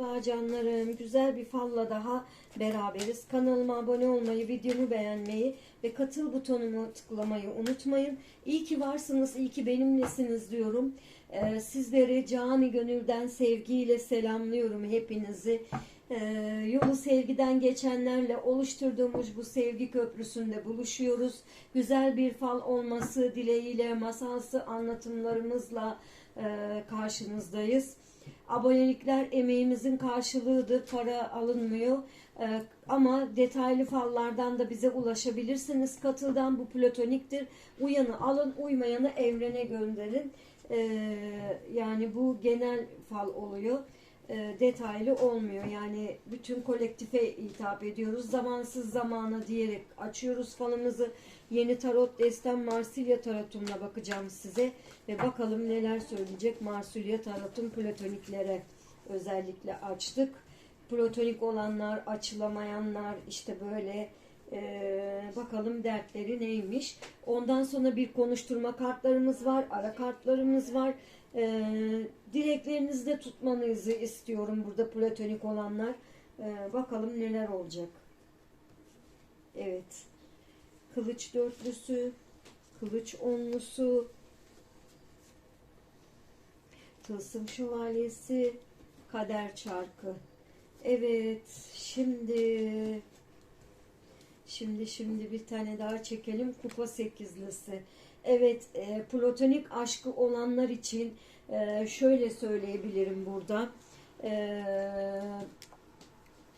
Merhaba canlarım. Güzel bir falla daha beraberiz. Kanalıma abone olmayı, videomu beğenmeyi ve katıl butonumu tıklamayı unutmayın. İyi ki varsınız, iyi ki benimlesiniz diyorum. Ee, sizleri cani gönülden sevgiyle selamlıyorum hepinizi. Ee, yolu sevgiden geçenlerle oluşturduğumuz bu sevgi köprüsünde buluşuyoruz. Güzel bir fal olması dileğiyle masalsı anlatımlarımızla e, karşınızdayız. Abonelikler emeğimizin karşılığıdır, para alınmıyor. Ee, ama detaylı fallardan da bize ulaşabilirsiniz. Katıldan bu platoniktir. Uyanı alın, uymayanı evrene gönderin. Ee, yani bu genel fal oluyor. Ee, detaylı olmuyor. Yani bütün kolektife hitap ediyoruz. Zamansız zamana diyerek açıyoruz falımızı. Yeni tarot destem Marsilya tarotumla bakacağım size ve bakalım neler söyleyecek Marsilya tarotum platoniklere özellikle açtık. Platonik olanlar, açılamayanlar işte böyle ee, bakalım dertleri neymiş. Ondan sonra bir konuşturma kartlarımız var, ara kartlarımız var. Ee, dileklerinizi de tutmanızı istiyorum burada platonik olanlar. Ee, bakalım neler olacak. Evet. Kılıç dörtlüsü, kılıç onlusu, tılsım şövalyesi, kader çarkı. Evet, şimdi şimdi şimdi bir tane daha çekelim. Kupa sekizlisi. Evet, e, platonik aşkı olanlar için e, şöyle söyleyebilirim burada. E,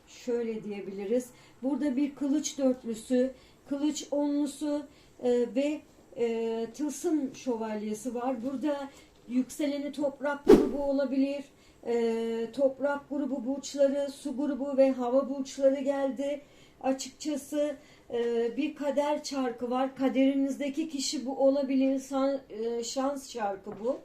şöyle diyebiliriz. Burada bir kılıç dörtlüsü, kılıç onlusu e, ve e, tılsım şövalyesi var. Burada yükseleni toprak grubu olabilir. E, toprak grubu burçları, su grubu ve hava burçları geldi. Açıkçası e, bir kader çarkı var. Kaderinizdeki kişi bu olabilir. San- e, şans çarkı bu.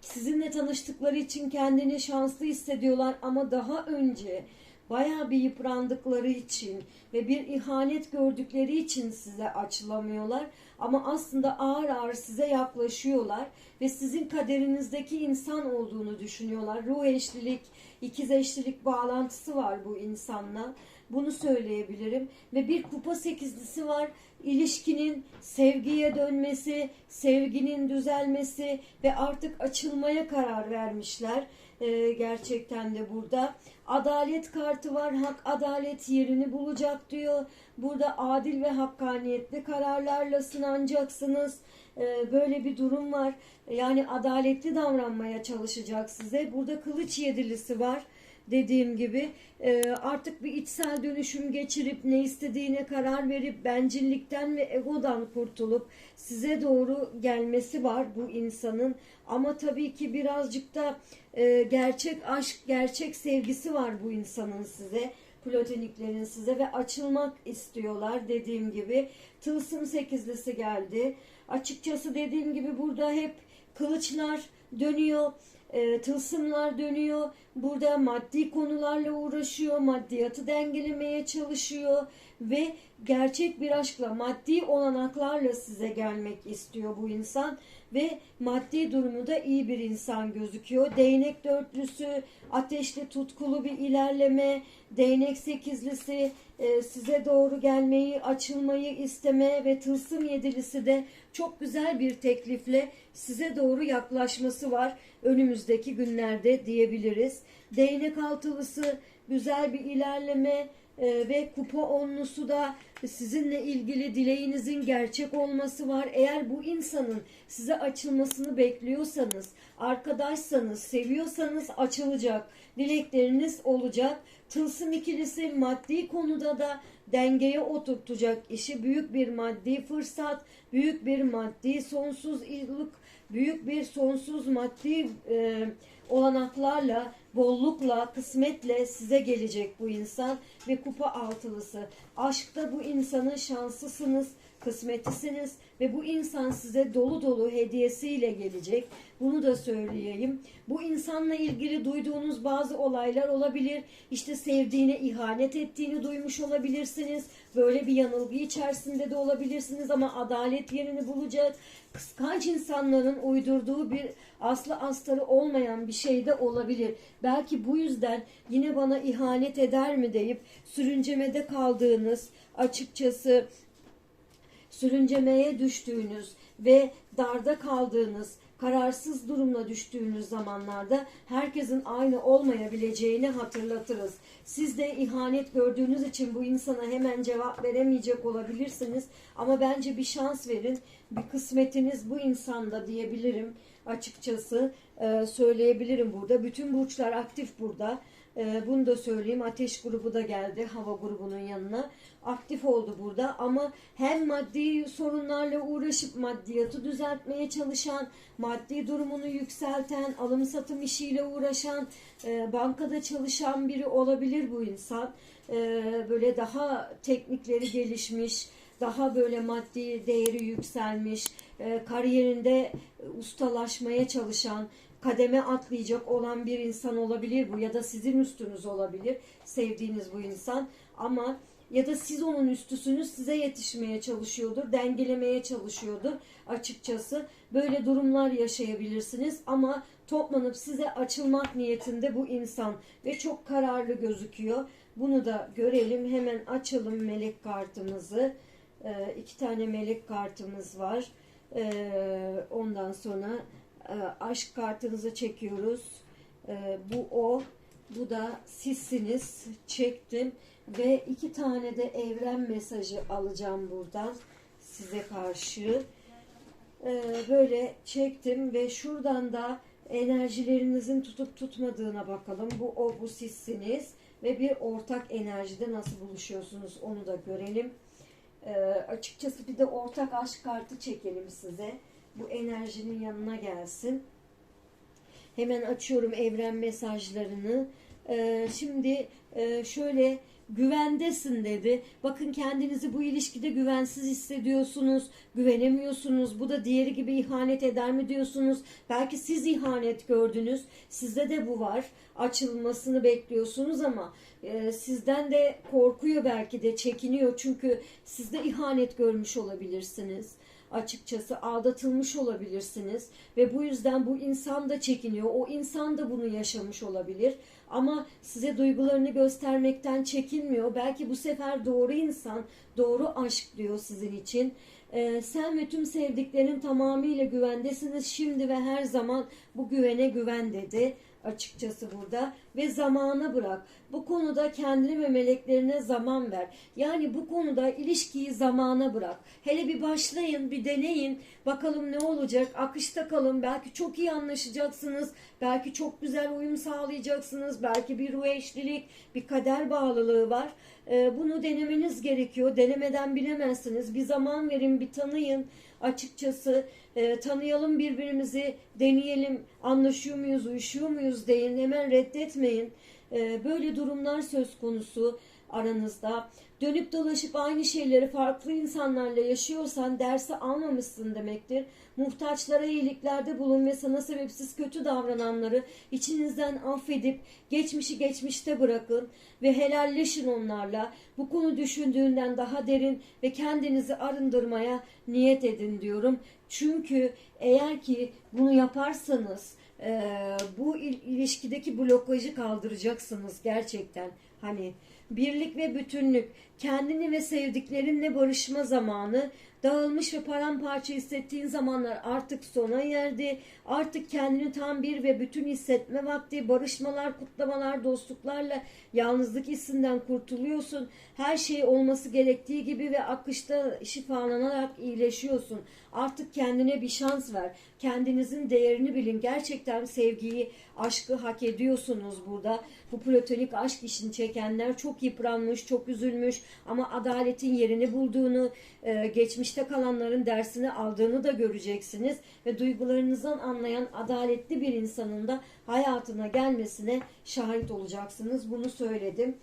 Sizinle tanıştıkları için kendini şanslı hissediyorlar ama daha önce bayağı bir yıprandıkları için ve bir ihanet gördükleri için size açılamıyorlar. Ama aslında ağır ağır size yaklaşıyorlar ve sizin kaderinizdeki insan olduğunu düşünüyorlar. Ruh eşlilik, ikiz eşlilik bağlantısı var bu insanla. Bunu söyleyebilirim. Ve bir kupa sekizlisi var. İlişkinin sevgiye dönmesi, sevginin düzelmesi ve artık açılmaya karar vermişler. Ee, gerçekten de burada. Adalet kartı var. Hak adalet yerini bulacak diyor. Burada adil ve hakkaniyetli kararlarla sınanacaksınız. Ee, böyle bir durum var. Yani adaletli davranmaya çalışacak size. Burada kılıç yedilisi var dediğim gibi e, artık bir içsel dönüşüm geçirip ne istediğine karar verip bencillikten ve egodan kurtulup size doğru gelmesi var bu insanın. Ama tabii ki birazcık da e, gerçek aşk gerçek sevgisi var bu insanın size. Platoniklerin size ve açılmak istiyorlar dediğim gibi. Tılsım sekizlisi geldi. Açıkçası dediğim gibi burada hep kılıçlar dönüyor e, tılsımlar dönüyor. Burada maddi konularla uğraşıyor, maddiyatı dengelemeye çalışıyor ve gerçek bir aşkla, maddi olanaklarla size gelmek istiyor bu insan ve maddi durumu da iyi bir insan gözüküyor. Değnek dörtlüsü, ateşli tutkulu bir ilerleme, değnek sekizlisi e, size doğru gelmeyi, açılmayı isteme ve tılsım yedilisi de çok güzel bir teklifle size doğru yaklaşması var önümüzdeki günlerde diyebiliriz. Değnek altılısı güzel bir ilerleme e, ve kupa onlusu da sizinle ilgili dileğinizin gerçek olması var. Eğer bu insanın size açılmasını bekliyorsanız, arkadaşsanız, seviyorsanız açılacak. Dilekleriniz olacak. Tılsım ikilisi maddi konuda da dengeye oturtacak işi büyük bir maddi fırsat, büyük bir maddi sonsuzluk, büyük bir sonsuz maddi e, olanaklarla, bollukla, kısmetle size gelecek bu insan ve kupa altılısı. Aşkta bu insanın şanslısınız. Kısmetlisiniz ve bu insan size dolu dolu hediyesiyle gelecek. Bunu da söyleyeyim. Bu insanla ilgili duyduğunuz bazı olaylar olabilir. İşte sevdiğine ihanet ettiğini duymuş olabilirsiniz. Böyle bir yanılgı içerisinde de olabilirsiniz ama adalet yerini bulacak. Kıskanç insanların uydurduğu bir aslı astarı olmayan bir şey de olabilir. Belki bu yüzden yine bana ihanet eder mi deyip sürüncemede kaldığınız açıkçası sürüncemeye düştüğünüz ve darda kaldığınız, kararsız durumla düştüğünüz zamanlarda herkesin aynı olmayabileceğini hatırlatırız. Siz de ihanet gördüğünüz için bu insana hemen cevap veremeyecek olabilirsiniz ama bence bir şans verin. Bir kısmetiniz bu insanda diyebilirim açıkçası Ee, söyleyebilirim burada. Bütün burçlar aktif burada. Ee, bunu da söyleyeyim. Ateş grubu da geldi hava grubunun yanına. Aktif oldu burada ama hem maddi sorunlarla uğraşıp maddiyatı düzeltmeye çalışan, maddi durumunu yükselten, alım satım işiyle uğraşan, e, bankada çalışan biri olabilir bu insan. E, böyle daha teknikleri gelişmiş, daha böyle maddi değeri yükselmiş, e, kariyerinde ustalaşmaya çalışan, kademe atlayacak olan bir insan olabilir bu ya da sizin üstünüz olabilir sevdiğiniz bu insan ama ya da siz onun üstüsünüz size yetişmeye çalışıyordur, dengelemeye çalışıyordur açıkçası. Böyle durumlar yaşayabilirsiniz ama toplanıp size açılmak niyetinde bu insan ve çok kararlı gözüküyor. Bunu da görelim. Hemen açalım melek kartımızı. Ee, iki tane melek kartımız var. Ee, ondan sonra aşk kartınızı çekiyoruz. Ee, bu o, bu da sizsiniz. Çektim ve iki tane de evren mesajı alacağım buradan size karşı. Ee, böyle çektim ve şuradan da enerjilerinizin tutup tutmadığına bakalım. Bu o, bu sizsiniz ve bir ortak enerjide nasıl buluşuyorsunuz onu da görelim. Ee, açıkçası bir de ortak aşk kartı çekelim size. Bu enerjinin yanına gelsin. Hemen açıyorum evren mesajlarını. Ee, şimdi e, şöyle güvendesin dedi. Bakın kendinizi bu ilişkide güvensiz hissediyorsunuz, güvenemiyorsunuz. Bu da diğeri gibi ihanet eder mi diyorsunuz. Belki siz ihanet gördünüz. Sizde de bu var. Açılmasını bekliyorsunuz ama e, sizden de korkuyor belki de çekiniyor. Çünkü siz de ihanet görmüş olabilirsiniz açıkçası aldatılmış olabilirsiniz ve bu yüzden bu insan da çekiniyor. O insan da bunu yaşamış olabilir ama size duygularını göstermekten çekinmiyor. Belki bu sefer doğru insan, doğru aşk diyor sizin için. Ee, sen ve tüm sevdiklerin tamamıyla güvendesiniz şimdi ve her zaman bu güvene güven dedi açıkçası burada ve zamana bırak. Bu konuda kendini ve meleklerine zaman ver. Yani bu konuda ilişkiyi zamana bırak. Hele bir başlayın, bir deneyin. Bakalım ne olacak? Akışta kalın. Belki çok iyi anlaşacaksınız. Belki çok güzel uyum sağlayacaksınız. Belki bir ruh eşlilik, bir kader bağlılığı var. Ee, bunu denemeniz gerekiyor. Denemeden bilemezsiniz. Bir zaman verin, bir tanıyın açıkçası e, tanıyalım birbirimizi, deneyelim, anlaşıyor muyuz, uyuşuyor muyuz deyin, hemen reddetmeyin. E, böyle durumlar söz konusu aranızda. Dönüp dolaşıp aynı şeyleri farklı insanlarla yaşıyorsan dersi almamışsın demektir. Muhtaçlara iyiliklerde bulun ve sana sebepsiz kötü davrananları içinizden affedip geçmişi geçmişte bırakın ve helalleşin onlarla. Bu konu düşündüğünden daha derin ve kendinizi arındırmaya niyet edin diyorum. Çünkü eğer ki bunu yaparsanız e, bu il- ilişkideki blokajı kaldıracaksınız gerçekten. Hani birlik ve bütünlük, kendini ve sevdiklerinle barışma zamanı, dağılmış ve paramparça hissettiğin zamanlar artık sona erdi. Artık kendini tam bir ve bütün hissetme vakti, barışmalar, kutlamalar, dostluklarla yalnızlık hissinden kurtuluyorsun. Her şey olması gerektiği gibi ve akışta şifalanarak iyileşiyorsun. Artık kendine bir şans ver. Kendinizin değerini bilin. Gerçekten sevgiyi, aşkı hak ediyorsunuz burada. Bu platonik aşk işini çekenler çok yıpranmış, çok üzülmüş ama adaletin yerini bulduğunu, e, geçmişte kalanların dersini aldığını da göreceksiniz ve duygularınızdan anlayan adaletli bir insanın da hayatına gelmesine şahit olacaksınız. Bunu söyledim.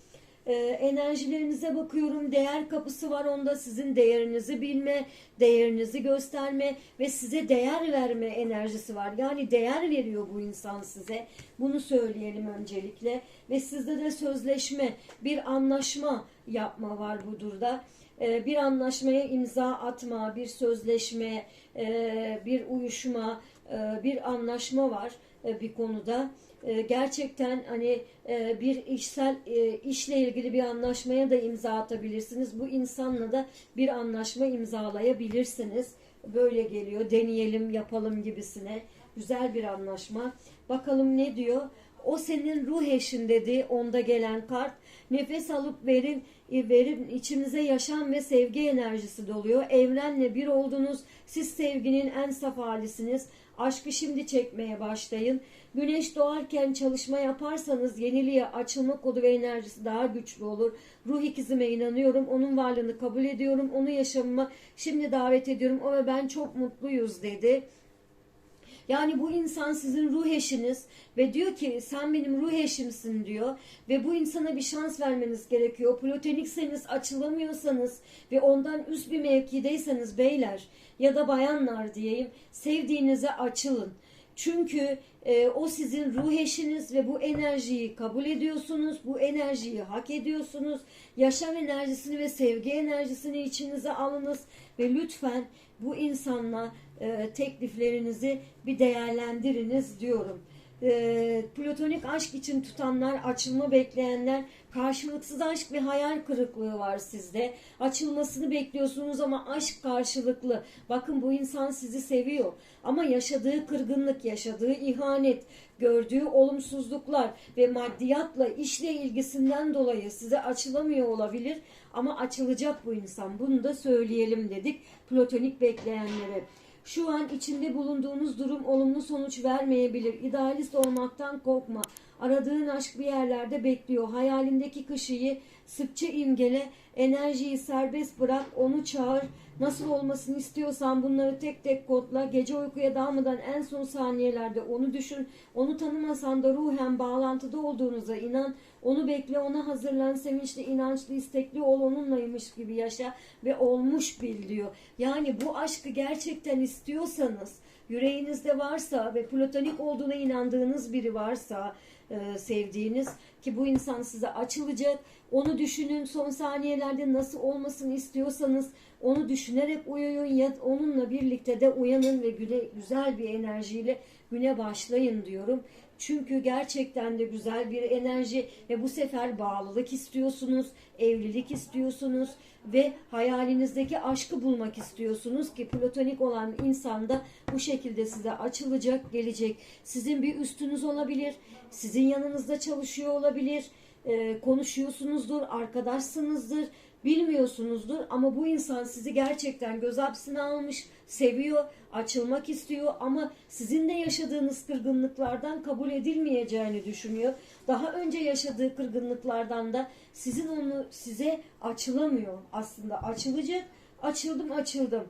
E, enerjilerinize bakıyorum. Değer kapısı var onda sizin değerinizi bilme, değerinizi gösterme ve size değer verme enerjisi var. Yani değer veriyor bu insan size. Bunu söyleyelim öncelikle. Ve sizde de sözleşme, bir anlaşma yapma var bu durda. E, bir anlaşmaya imza atma, bir sözleşme, e, bir uyuşma, e, bir anlaşma var e, bir konuda. E, Gerçekten hani e, bir işsel e, işle ilgili bir anlaşmaya da imza atabilirsiniz. Bu insanla da bir anlaşma imzalayabilirsiniz. Böyle geliyor. Deneyelim, yapalım gibisine. Güzel bir anlaşma. Bakalım ne diyor? O senin ruh eşin dedi onda gelen kart. Nefes alıp verin, e, verin içinize yaşam ve sevgi enerjisi doluyor. Evrenle bir oldunuz. Siz sevginin en saf halisiniz. Aşkı şimdi çekmeye başlayın. Güneş doğarken çalışma yaparsanız yeniliğe açılma kodu ve enerjisi daha güçlü olur. Ruh ikizime inanıyorum. Onun varlığını kabul ediyorum. Onu yaşamıma şimdi davet ediyorum. O ve ben çok mutluyuz dedi. Yani bu insan sizin ruh eşiniz ve diyor ki sen benim ruh eşimsin diyor ve bu insana bir şans vermeniz gerekiyor. Platonikseniz açılamıyorsanız ve ondan üst bir mevkideyseniz beyler ya da bayanlar diyeyim sevdiğinize açılın. Çünkü e, o sizin ruh eşiniz ve bu enerjiyi kabul ediyorsunuz. Bu enerjiyi hak ediyorsunuz. Yaşam enerjisini ve sevgi enerjisini içinize alınız ve lütfen bu insanla e, tekliflerinizi bir değerlendiriniz diyorum. E, platonik aşk için tutanlar, açılma bekleyenler, karşılıksız aşk ve hayal kırıklığı var sizde. Açılmasını bekliyorsunuz ama aşk karşılıklı. Bakın bu insan sizi seviyor ama yaşadığı kırgınlık, yaşadığı ihanet, gördüğü olumsuzluklar ve maddiyatla, işle ilgisinden dolayı size açılamıyor olabilir ama açılacak bu insan. Bunu da söyleyelim dedik platonik bekleyenlere. Şu an içinde bulunduğunuz durum olumlu sonuç vermeyebilir. İdealist olmaktan korkma. Aradığın aşk bir yerlerde bekliyor. Hayalindeki kişiyi sıkça imgele, enerjiyi serbest bırak, onu çağır. Nasıl olmasını istiyorsan bunları tek tek kodla. Gece uykuya dalmadan en son saniyelerde onu düşün. Onu tanımasan da ruhen bağlantıda olduğunuza inan. Onu bekle, ona hazırlan, sevinçli, inançlı, istekli ol, onunlaymış gibi yaşa ve olmuş bil diyor. Yani bu aşkı gerçekten istiyorsanız, yüreğinizde varsa ve platonik olduğuna inandığınız biri varsa, e, sevdiğiniz ki bu insan size açılacak. Onu düşünün son saniyelerde nasıl olmasını istiyorsanız onu düşünerek uyuyun ya onunla birlikte de uyanın ve güne, güzel bir enerjiyle güne başlayın diyorum. Çünkü gerçekten de güzel bir enerji ve bu sefer bağlılık istiyorsunuz, evlilik istiyorsunuz ve hayalinizdeki aşkı bulmak istiyorsunuz ki platonik olan insan da bu şekilde size açılacak, gelecek. Sizin bir üstünüz olabilir, sizin yanınızda çalışıyor olabilir, e, konuşuyorsunuzdur, arkadaşsınızdır, bilmiyorsunuzdur ama bu insan sizi gerçekten göz hapsine almış, seviyor, açılmak istiyor ama sizin de yaşadığınız kırgınlıklardan kabul edilmeyeceğini düşünüyor. Daha önce yaşadığı kırgınlıklardan da sizin onu size açılamıyor aslında. Açılacak, açıldım açıldım.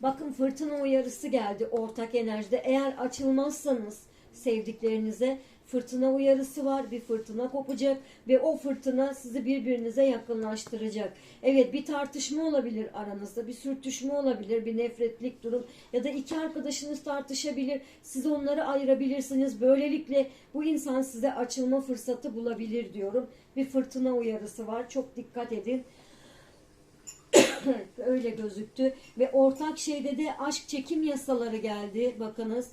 Bakın fırtına uyarısı geldi ortak enerjide. Eğer açılmazsanız sevdiklerinize fırtına uyarısı var. Bir fırtına kopacak ve o fırtına sizi birbirinize yakınlaştıracak. Evet bir tartışma olabilir aranızda. Bir sürtüşme olabilir. Bir nefretlik durum ya da iki arkadaşınız tartışabilir. Siz onları ayırabilirsiniz. Böylelikle bu insan size açılma fırsatı bulabilir diyorum. Bir fırtına uyarısı var. Çok dikkat edin. Öyle gözüktü ve ortak şeyde de aşk çekim yasaları geldi bakınız.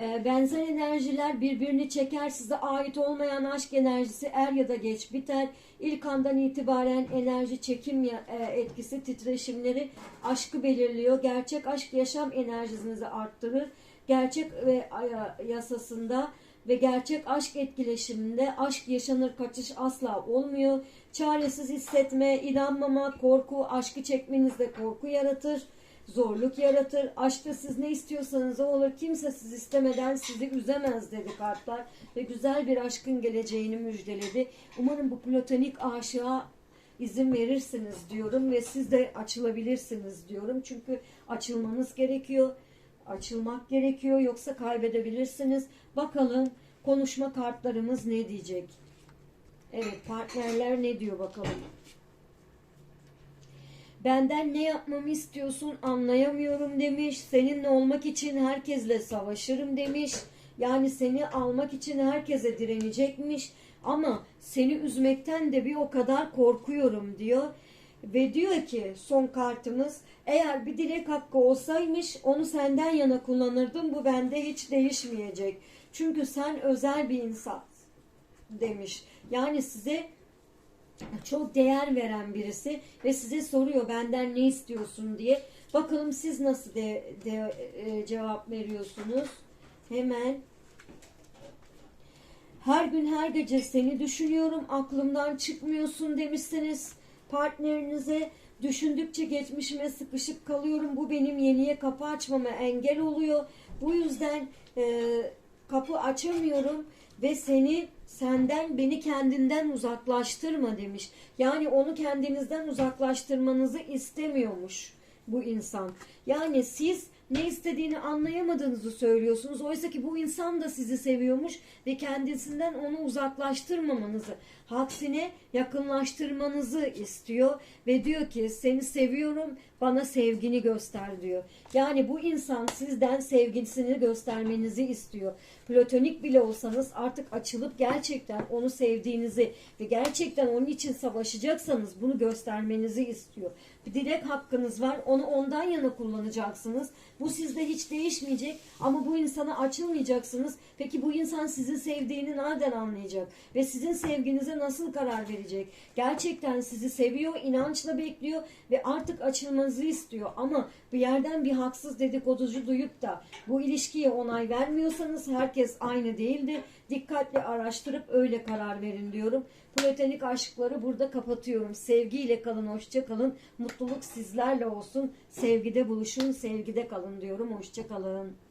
Ee, benzer enerjiler birbirini çeker. Size ait olmayan aşk enerjisi er ya da geç biter. İlk andan itibaren enerji çekim e, etkisi titreşimleri aşkı belirliyor. Gerçek aşk yaşam enerjinizi arttırır. Gerçek ve yasasında ve gerçek aşk etkileşiminde aşk yaşanır kaçış asla olmuyor. Çaresiz hissetme, inanmama, korku, aşkı çekmenizde korku yaratır zorluk yaratır. Aşkta siz ne istiyorsanız o olur. Kimse siz istemeden sizi üzemez dedi kartlar. Ve güzel bir aşkın geleceğini müjdeledi. Umarım bu platonik aşığa izin verirsiniz diyorum ve siz de açılabilirsiniz diyorum. Çünkü açılmanız gerekiyor. Açılmak gerekiyor yoksa kaybedebilirsiniz. Bakalım konuşma kartlarımız ne diyecek? Evet partnerler ne diyor bakalım. Benden ne yapmamı istiyorsun anlayamıyorum demiş. Seninle olmak için herkesle savaşırım demiş. Yani seni almak için herkese direnecekmiş. Ama seni üzmekten de bir o kadar korkuyorum diyor. Ve diyor ki son kartımız eğer bir dilek hakkı olsaymış onu senden yana kullanırdım. Bu bende hiç değişmeyecek. Çünkü sen özel bir insan demiş. Yani size çok değer veren birisi ve size soruyor benden ne istiyorsun diye. Bakalım siz nasıl de, de- e, cevap veriyorsunuz. Hemen her gün her gece seni düşünüyorum aklımdan çıkmıyorsun demişsiniz partnerinize. Düşündükçe geçmişime sıkışıp kalıyorum. Bu benim yeniye kapı açmama engel oluyor. Bu yüzden e, kapı açamıyorum ve seni senden beni kendinden uzaklaştırma demiş. Yani onu kendinizden uzaklaştırmanızı istemiyormuş bu insan. Yani siz ne istediğini anlayamadığınızı söylüyorsunuz. Oysa ki bu insan da sizi seviyormuş ve kendisinden onu uzaklaştırmamanızı, aksine yakınlaştırmanızı istiyor ve diyor ki seni seviyorum, bana sevgini göster diyor. Yani bu insan sizden sevgisini göstermenizi istiyor. Platonik bile olsanız artık açılıp gerçekten onu sevdiğinizi ve gerçekten onun için savaşacaksanız bunu göstermenizi istiyor. Bir dilek hakkınız var. Onu ondan yana kullanacaksınız. Bu sizde hiç değişmeyecek ama bu insana açılmayacaksınız. Peki bu insan sizi sevdiğini nereden anlayacak? Ve sizin sevginize nasıl karar verecek? Gerçekten sizi seviyor, inançla bekliyor ve artık açılmanızı istiyor. Ama bir yerden bir haksız dedikoducu duyup da bu ilişkiye onay vermiyorsanız herkes aynı değildir. Dikkatli araştırıp öyle karar verin diyorum. Platonik aşkları burada kapatıyorum. Sevgiyle kalın, hoşça kalın. Mutluluk sizlerle olsun. Sevgide buluşun, sevgide kalın diyorum. Hoşça kalın.